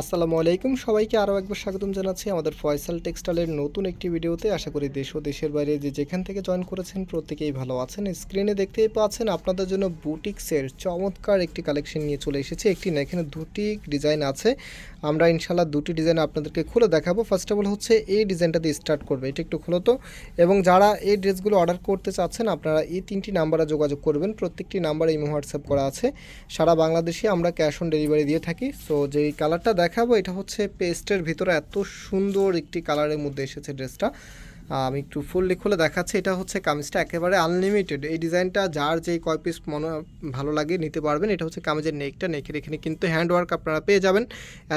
আসসালামু আলাইকুম। সবাইকে আরও একবার স্বাগতম জানাচ্ছি আমাদের ফয়সাল টেক্সটাইলের নতুন একটি ভিডিওতে। আশা করি দেশ ও দেশের বাইরে যে যেখান থেকে জয়েন করেছেন প্রত্যেকেই ভালো আছেন। স্ক্রিনে দেখতেই পাচ্ছেন আপনাদের জন্য বুটিক্সের চমৎকার একটি কালেকশন নিয়ে চলে এসেছে। একটি না, এখানে দুটি ডিজাইন আছে। আমরা ইনশাল্লাহ দুটি ডিজাইন আপনাদেরকে খুলে দেখাবো। ফার্স্ট অফ অল হচ্ছে এই ডিজাইনটা দিয়ে স্টার্ট করবে। এটা একটু খুলো তো। এবং যারা এই ড্রেসগুলো অর্ডার করতে চাচ্ছেন, আপনারা এই তিনটি নাম্বারে যোগাযোগ করবেন। প্রত্যেকটি নাম্বারে ইমো হোয়াটসঅ্যাপ করা আছে। সারা বাংলাদেশে আমরা ক্যাশ অন ডেলিভারি দিয়ে থাকি। সো যেই কালারটা দেখাবো এটা হচ্ছে পেস্টের ভিতরে এত সুন্দর একটি কালারের মধ্যে এসেছে ড্রেসটা আমি একটু ফুললি খুলে দেখাচ্ছি। এটা হচ্ছে কামিজটা একেবারে আনলিমিটেড এই ডিজাইনটা যার যেই কয় পিস মনে ভালো লাগে নিতে পারবেন। এটা হচ্ছে কামিজের নেকটা নেকের এখানে কিন্তু হ্যান্ডওয়ার্ক আপনারা পেয়ে যাবেন।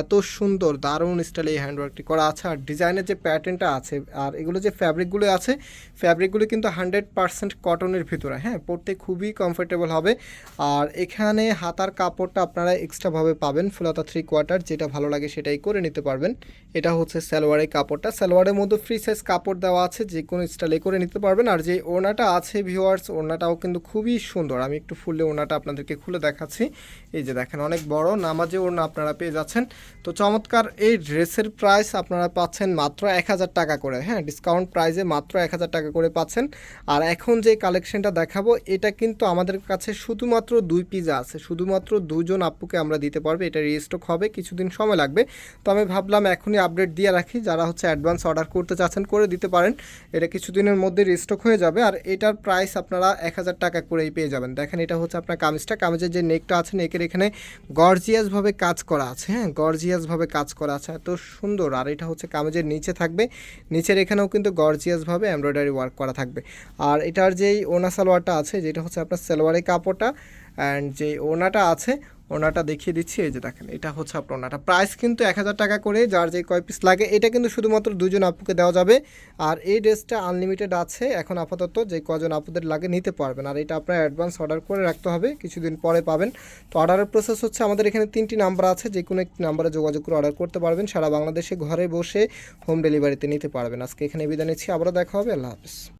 এত সুন্দর, দারুণ স্টাইলে এই হ্যান্ডওয়ার্কটি করা আছে। আর ডিজাইনের যে প্যাটার্নটা আছে, আর এগুলো যে ফ্যাব্রিকগুলো আছে ফ্যাব্রিকগুলো কিন্তু হান্ড্রেড পারসেন্ট কটনের ভিতরে। হ্যাঁ পরতে খুবই কমফোর্টেবল হবে। আর এখানে হাতার কাপড়টা আপনারা এক্সট্রাভাবে পাবেন। ফুলাতা থ্রি কোয়ার্টার যেটা ভালো লাগে সেটাই করে নিতে পারবেন। এটা হচ্ছে সালোয়ারের কাপড়টা। সালোয়ারের মধ্যে ফ্রি সাইজ কাপড় দেওয়া আছে, যে কোনো স্টাইলে করে নিতে পারবেন। আর যে ওড়নাটা আছে ভিউয়ার্স ওড়নাটাও কিন্তু খুবই সুন্দর। আমি একটু ফুললে ওড়নাটা আপনাদেরকে খুলে দেখাচ্ছি। এই যে দেখেন, অনেক বড় নামাজে ওড়না আপনারা পেয়ে যাচ্ছেন। তো চমৎকার এই ড্রেসের প্রাইস আপনারা পাচ্ছেন মাত্র এক হাজার টাকা করে। হ্যাঁ ডিসকাউন্ট প্রাইসে মাত্র এক হাজার টাকা করে পাচ্ছেন। আর এখন যে কালেকশনটা দেখাবো, এটা কিন্তু আমাদের কাছে শুধুমাত্র দুই পিজা আছে। শুধুমাত্র দুজন আপুকে আমরা দিতে পারব। এটা রিস্টক হবে, কিছুদিন সময় লাগবে। তো আমি ভাবলাম এখনই আপডেট দিয়ে রাখি। যারা হচ্ছে অ্যাডভান্স অর্ডার করতে চাচ্ছেন, করে দিতে পারেন, এটা কিছুদিনের মধ্যে রিস্টক হয়ে যাবে। আর এটার প্রাইস আপনারা এক হাজার টাকা করেই পেয়ে যাবেন। দেখেন, এটা হচ্ছে আপনার কামিজটা। কামিজের যে নেকটা আছে নেকের এখানে গর্জিয়াসভাবে কাজ করা আছে হ্যাঁ? গর্জিয়াসভাবে কাজ করা আছে। এত সুন্দর। আর এটা হচ্ছে কামিজের নিচে থাকবে। নিচের এখানেও কিন্তু গর্জিয়াসভাবে এমব্রয়ডারি ওয়ার্ক করা থাকবে। আর এটার যেই ওনা সালোয়ারটা আছে, যেটা হচ্ছে আপনার সালোয়ারের কাপড়টা অ্যান্ড যে ওনাটা আছে ওনাটা দেখিয়ে দিচ্ছি, এই যে দেখেন, এটা হচ্ছে আপনার ওনাটা। প্রাইস কিন্তু এক হাজার টাকা করে, যার যে কয় পিস লাগে, এটা কিন্তু শুধুমাত্র দুজন আপুকে দেওয়া যাবে। আর এই ড্রেসটা আনলিমিটেড আছে, এখন আপাতত যে কজন আপুদের লাগে নিতে পারবেন। আর এটা আপনার অ্যাডভান্স অর্ডার করে রাখতে হবে, কিছুদিন পরে পাবেন। তো অর্ডারের প্রসেস হচ্ছে, আমাদের এখানে তিনটি নাম্বার আছে, যে কোনো একটি নাম্বারে যোগাযোগ করে অর্ডার করতে পারবেন। সারা বাংলাদেশে ঘরে বসে হোম ডেলিভারিতে নিতে পারবেন। আজকে এখানে বিদায় নিচ্ছি, আবারও দেখা হবে, আল্লাহ হাফিজ।